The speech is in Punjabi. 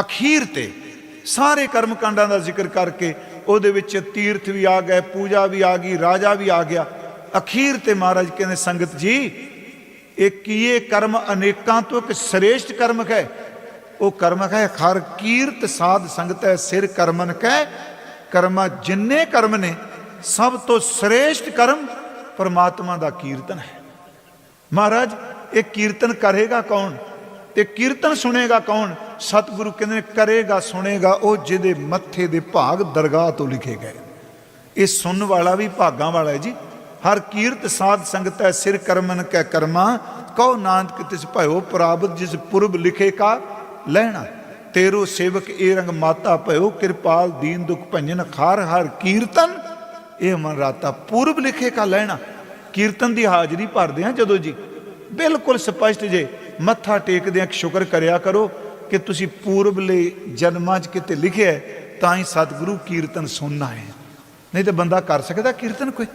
ਅਖੀਰ ਤੇ ਸਾਰੇ ਕਰਮ ਕਾਂਡਾਂ ਦਾ ਜ਼ਿਕਰ ਕਰਕੇ ਉਹਦੇ ਵਿੱਚ ਤੀਰਥ ਵੀ ਆ ਗਏ, ਪੂਜਾ ਵੀ ਆ ਗਈ, ਰਾਜਾ ਵੀ ਆ ਗਿਆ। ਅਖੀਰ ਤੇ ਮਹਾਰਾਜ ਕਹਿੰਦੇ, ਸੰਗਤ ਜੀ, ਇਹ ਕੀਏ ਕਰਮ ਅਨੇਕਾਂ ਤੋਂ ਇੱਕ ਸ੍ਰੇਸ਼ਟ ਕਰਮ ਹੈ? ਉਹ ਕਰਮ ਹੈ, ਹਰ ਕੀਰਤ ਸਾਧ ਸੰਗਤ ਹੈ, ਸਿਰ ਕਰਮਨ ਕਹਿ ਕਰਮਾ ਜਿੰਨੇ ਕਰਮ ਨੇ, ਸਭ ਤੋਂ ਸ੍ਰੇਸ਼ਟ ਕਰਮ ਪਰਮਾਤਮਾ ਦਾ ਕੀਰਤਨ ਹੈ। ਮਹਾਰਾਜ, ਇਹ ਕੀਰਤਨ ਕਰੇਗਾ ਕੌਣ? ਤੇ ਕੀਰਤਨ ਸੁਣੇਗਾ ਕੌਣ? ਸਤਿਗੁਰੂ ਕਹਿੰਦੇ ਨੇ, ਕਰੇਗਾ ਸੁਣੇਗਾ ਉਹ ਜਿਹਦੇ ਮੱਥੇ ਦੇ ਭਾਗ ਦਰਗਾਹ ਤੋਂ ਲਿਖੇ ਗਏ ਇਹ ਸੁਣਨ ਵਾਲਾ ਵੀ ਭਾਗਾਂ ਵਾਲਾ ਹੈ ਜੀ। ਹਰ ਕੀਰਤ ਸਾਧ ਸੰਗਤ ਹੈ ਸਿਰ ਕਰਮਨ ਕੈ ਕਰਮਾ ਕਉ ਨਾਨਕ ਤਿਸ ਭਇਓ ਪ੍ਰਾਪਤ ਜਿਸ ਪੁਰਬ ਲਿਖੇ ਕਾ ਲੈਣਾ। ਤੇਰੋ ਸੇਵਕ ਏ ਰੰਗ ਮਾਤਾ ਭਇਓ ਕਿਰਪਾਲ ਦੀਨ ਦੁਖ ਭੰਜਨ ਖਾਰ ਹਰ ਕੀਰਤਨ ਇਹ ਮਨ ਰਾਤਾ ਪੂਰਬ ਲਿਖੇ ਕਾ ਲੈਣਾ। ਕੀਰਤਨ ਦੀ ਹਾਜ਼ਰੀ ਭਰਦੇ ਆ ਜਦੋਂ ਜੀ। ਬਿਲਕੁਲ ਸਪਸ਼ਟ ਜੇ ਮੱਥਾ ਟੇਕਦੇ ਆ ਸ਼ੁਕਰ ਕਰਿਆ ਕਰੋ ਕਿ ਤੁਸੀਂ ਪੂਰਬਲੇ ਜਨਮਾਂ 'ਚ ਕਿਤੇ ਲਿਖਿਆ ਤਾਂ ਹੀ ਸਤਿਗੁਰੂ ਕੀਰਤਨ ਸੁਣਨਾ ਹੈ। ਨਹੀਂ ਤੇ ਬੰਦਾ ਕਰ ਸਕਦਾ ਕੀਰਤਨ ਕੋਈ?